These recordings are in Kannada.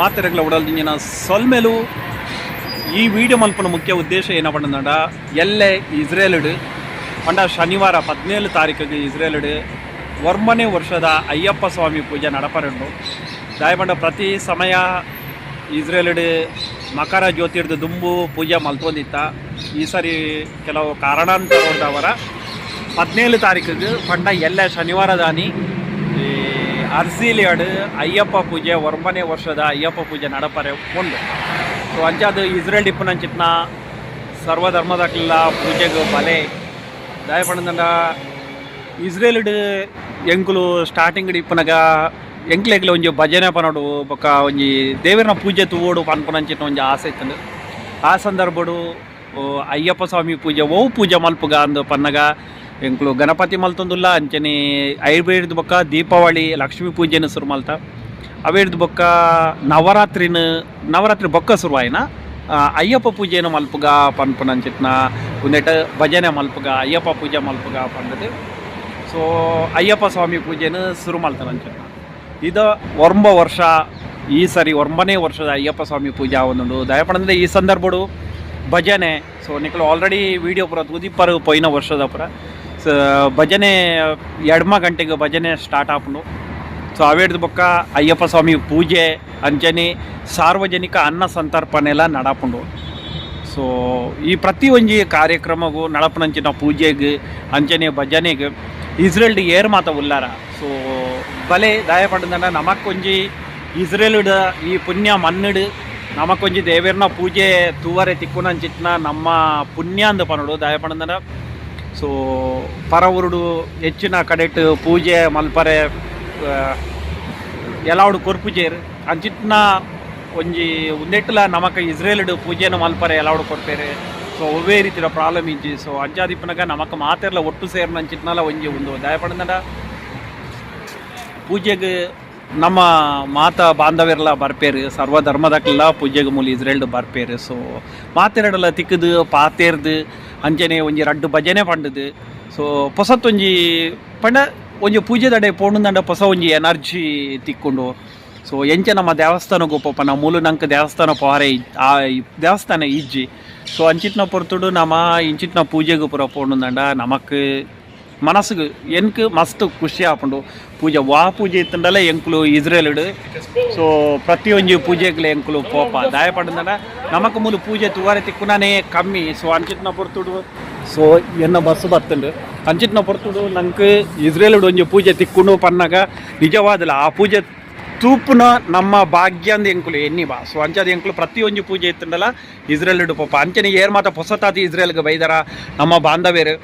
ಮಾತೆರೆಗಳ ಉಡಲ್ದಿಂಜಿನ ಸೊಲ್ಮೆಲು ಈ ವಿಡಿಯೋ ಮಲ್ಪನ ಮುಖ್ಯ ಉದ್ದೇಶ ಏನಪ್ಪಂಡ ಎಲ್ಲೆ ಇಸ್ರೇಲ್ಡ್, ಪಂಡ ಶನಿವಾರ ಹದಿನೇಳು ತಾರೀಕಿಗೆ ಇಸ್ರೇಲ್ಡ್ ವರ್ಮನೆ ವರ್ಷದ ಅಯ್ಯಪ್ಪ ಸ್ವಾಮಿ ಪೂಜೆ ನಡಪರಂಡು. ದಾಯಪಂಡ ಪ್ರತಿ ಸಮಯ ಇಸ್ರೇಲ್ಡ್ ಮಕರ ಜ್ಯೋತಿರ್ದು ದುಂಬು ಪೂಜೆ ಮಲ್ತೊಂದಿತ್ತ. ಈ ಸರಿ ಕೆಲವು ಕಾರಣಾಂತರದವರ ಹದಿನೇಳು ತಾರೀಕಿಗೆ ಪಂಡ ಎಲ್ಲ ಶನಿವಾರ ದಾನಿ ಈ ಅರ್ಸಿಲಿಯಾಡು ಅಯ್ಯಪ್ಪ ಪೂಜೆ, ಒಂಬನೇ ವರ್ಷದ ಅಯ್ಯಪ್ಪ ಪೂಜೆ ನಡಪರೆ ಒಂದು. ಸೊ ಅಂಚಾದ ಇಸ್ರೇಲ್ ಡಿಪ್ಪನಂಚಿತ್ನ ಸರ್ವಧರ್ಮದಕ್ಕೆಲ್ಲ ಪೂಜೆಗೆ ಬಲೆ. ದಾಯ ಪಂಡ ಇಸ್ರೇಲ್ಡ್ ಎಂಕುಲು ಸ್ಟಾರ್ಟಿಂಗ್ ಇಪ್ಪನಗ ಎಂಕ್ಲೆಗ್ಲ ಒಂಜಿ ಭಜನೆ ಪನೋಡು ಬೊಕ್ಕ ಒಂಜಿ ದೇವರನ ಪೂಜೆ ತೂವೋಡು ಪನ್ಪುನಂಚಿನ ಒಂಜಿ ಆಸೆ ಇತ್ತು ಆ ಸಂದರ್ಭಡು ಅಯ್ಯಪ್ಪ ಸ್ವಾಮಿ ಪೂಜೆ, ಓ ಪೂಜೆ ಮಲ್ಪುಗ ಅಂದು ಪನ್ನಗ ಎಂಕ್ಲು ಗಣಪತಿ ಮಲ್ತೊಂದುಲ್ಲ ಅಂಚನೆ ಐರ್ಬೇಡ್ದು ಬೊಕ್ಕ ದೀಪಾವಳಿ ಲಕ್ಷ್ಮೀ ಪೂಜೆನ ಶುರು ಮಲ್ತ. ಅವೇಡ್ದು ಬೊಕ್ಕ ನವರಾತ್ರಿನ ನವರಾತ್ರಿ ಬೊಕ್ಕ ಶುರುವಾಯಿನ. ಆ, ಅಯ್ಯಪ್ಪ ಪೂಜೆನ ಮಲ್ಪುಗ ಪನ್ಪುನಂಚಿತ್ನ ಉಂದೆಟ ಭಜನೆ ಮಲ್ಪುಗ ಅಯ್ಯಪ್ಪ ಪೂಜೆ ಮಲ್ಪುಗ ಪಂಡದು ಸೊ ಅಯ್ಯಪ್ಪ ಸ್ವಾಮಿ ಪೂಜೆನ ಶುರು ಮಾಡ್ತಾರಂಚಿತ್ನ ಇದು ಒಂಬ ವರ್ಷ ಈ ಸರಿ ಒಂಬನೇ ವರ್ಷದ ಅಯ್ಯಪ್ಪ ಸ್ವಾಮಿ ಪೂಜೆ ಒಂದು ದಯಪಡಂದ್ರೆ ಈ ಸಂದರ್ಭಡು ಭಜನೆ. ಸೊ ನಿಕ್ಕಲು ಆಲ್ರೆಡಿ ವಿಡಿಯೋ ಪುರ ತುದಿಪ್ಪರು ಪೋಯಿನ ವರ್ಷದ ಪುರ. ಭಜನೆ, ಎಡಮ ಗಂಟೆಗೆ ಭಜನೆ ಸ್ಟಾರ್ಟ್ ಆಪುಂಡು. ಸೊ ಅವೇಡ್ದ ಬೊಕ್ಕ ಅಯ್ಯಪ್ಪ ಸ್ವಾಮಿ ಪೂಜೆ ಅಂಚನೆ ಸಾರ್ವಜನಿಕ ಅನ್ನ ಸಂತರ್ಪಣೆಲ್ಲ ನಡಪುಂಡು. ಸೊ ಈ ಪ್ರತಿ ಒಂಜಿ ಕಾರ್ಯಕ್ರಮಗೂ ನಡಪನಂಚಿನ ಪೂಜೆಗೆ ಅಂಚನೆ ಭಜನೆಗೆ, ಇಸ್ರೇಲ್ಡ್ ಏರ್ ಮಾತ ಉಲ್ಲಾರ. ಸೊ ಬಲೆ ದಾಯ ಪಂಡ ಇಸ್ರೇಲ್ ಇಸ್ರೇಲ್ಡ್ ಈ ಪುಣ್ಯ ಮನ್ನಡು ನಮಕೊಂಜಿ ದೇವೇರ್ನ ಪೂಜೆ ತೂವರೆ ತಿಕ್ಕುನಂಚಿತ್ನ ನಮ್ಮ ಪುಣ್ಯ ಅಂದ ಪನ್ನಡು ದಾಯ ಸೊ, ಪರವರುಡು ಹೆಚ್ಚಿನ ಕಡೆಟ್ ಪೂಜೆ, ಮಲ್ಪರೆ ಕೊರ್ಪುಜೇರ್ ಕೊರ್ಪುಜೇರು, ಅಂಚಿತ್ನ ಒಂಜಿ ಉಂದೆಟ್ಲ ನಮಕ ಇಸ್ರೇಲ್ಡು ಪೂಜೆನ ಮಲ್ಪರೆ ಎಲ್ಲಾವುಡು ಕೊರ್ಪೇರೆ. ಸೊ, ಒವ್ವೇ ರೀತಿಯ ಪ್ರಾಬ್ಲಮ್ ಇಂಜಿ ಸೊ ಅಂಚಾದಿಪ್ಪನಾಗ ನಮಕ ಮಾತೆರ್ಲ ಒಟ್ಟು ಸೇರ್ನ ಅಂಚಿತ್ನಲ್ಲ ಒಂಜಿ ಒಂದು ದಯಪಡಂದ ಪೂಜೆಗೆ ನಮ್ಮ ಮಾತ ಬಾಂಧವ್ಯರೆಲ್ಲ ಬರ್ಪೇರು ಸರ್ವ ಧರ್ಮದಕ್ಕೆಲ್ಲ ಪೂಜೆಗೆ ಮೂಲ ಇಸ್ರೇಲ್ಡು ಬರ್ಪೇರು. ಸೊ ಮಾತೆರಡೆಲ್ಲ ತಿಕ್ಕದು, ಪಾತೇರ್ದು ಅಂಚನೆ ಒಂಜಿ ರಡ್ಡು ಭಜನೆ ಪಂಡದು. ಸೊ ಪೊಸತ್ ಒಂಜಿ ಪಂಡ ಒಂಜಿ ಪೂಜೆ ದಡೆ ಪೋಣುಂದಂಡ ಪೊಸ ಒಂಜಿ ಎನರ್ಜಿ ತಿಕ್ಕೊಂಡು. ಸೊ ಎಂಚ ನಮ್ಮ ದೇವಸ್ಥಾನಕ್ಕೆ ನಮ್ಮ ಮೂಲು ನಂಗೆ ದೇವಸ್ಥಾನ ಪೋರೆ ಆ ದೇವಸ್ಥಾನ ಇಜ್ಜಿ. ಸೊ ಅಂಚಿತ್ನ ಪೊರ್ತುಡು ನಮ್ಮ ಇಂಚಿತ್ನ ಪೂಜೆಗೆ ಪುರ ಪೋಣುಂದಂಡ ನಮಕ್ ಮನಸ್ಸಿಗೆ ಎನ್ಕ್ ಮಸ್ತ್ ಖುಷಿ ಆಪುಂಡು ಪೂಜೆ, ವಾ ಪೂಜೆ ಇತ್ತಂಡಲ್ಲ ಎಂಕ್ಲು ಇಸ್ರೇಲ್ಡ್ ಸೊ ಪ್ರತಿಯೊಂದು ಪೂಜೆಗಳು ಎಂಕ್ಲು ಪೋಪ ದಾಯ ಪಡಂದನ ನಮಕ್ ಮೂಲು ಪೂಜೆ ತುವಾರೆ ತಿಕ್ಕುನೇ ಕಮ್ಮಿ. ಸೊ ಅಂಚಿತ್ನ ಪೊರ್ತುಡು ಸೊ ಎನ್ನ ಬಸ್ ಬರ್ತಂಡು ಅಂಚಿತ್ನ ಪೊರ್ತುಡು ನಂಗೆ ಇಸ್ರೇಲ್ಡ್ ಒಂಜಿ ಪೂಜೆ ತಿಕ್ಕುಂಡು ಪನ್ನಾಗ. ನಿಜವಾದಲ್ಲ, ಆ ಪೂಜೆ ತೂಪುನ ನಮ್ಮ ಭಾಗ್ಯ ಅಂದ ಎಂಕುಲು ಎನ್ನಿ ಬಾ. ಸೊ ಅಂಚದ ಎಂಕುಲು ಪ್ರತಿಯೊಂದು ಪೂಜೆ ಇತ್ತಂಡಲ ಇಸ್ರೇಲ್ಡ್ ಪೋಪ ಅಂಚನೆ ಏರ್ ಮಾತ ಹೊಸತಾತಿ ಇಸ್ರೇಲ್ಗೆ ಬೈದಾರ ನಮ್ಮ ಬಾಂಧವ್ಯರು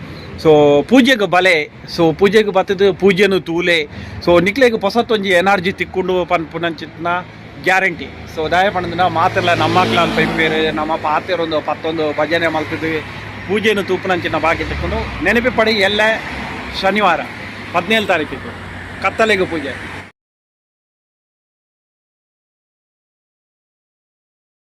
ಸೊ ಪೂಜೆಗೆ ಬಲೆ. ಸೊ ಪೂಜೆಗೆ ಬತ್ತದ ಪೂಜೆನು ತೂಲೆ. ಸೊ ನಿಕ್ಲೆಗೆ ಹೊಸತ್ತೊಂಜಿ ಎನರ್ಜಿ ತಿಕ್ಕೊಂಡು ಪನ್ ಪುನಂಚಿತ್ನ ಗ್ಯಾರಂಟಿ. ಸೊ ದಯ ಪಂಡ ಮಾತೆಲ್ಲ ನಮ್ಮ ಕ್ಲಾನ್ ಪೈಪೇರು, ನಮ್ಮ ಪಾತೆರೊಂದು ಪತ್ತೊಂದು ಭಜನೆ ಮಲ್ತಿದ್ವಿ ಪೂಜೆನು ತೂಪುನಂಚಿನ ಬಾಕಿ ತಿಕ್ಕೊಂಡು ನೆನಪಿ ಪಡಿ ಎಲ್ಲ ಶನಿವಾರ, ಹದಿನೇಳು ತಾರೀಕಿಗೆ ಕತ್ತಲೆಗೆ ಪೂಜೆ.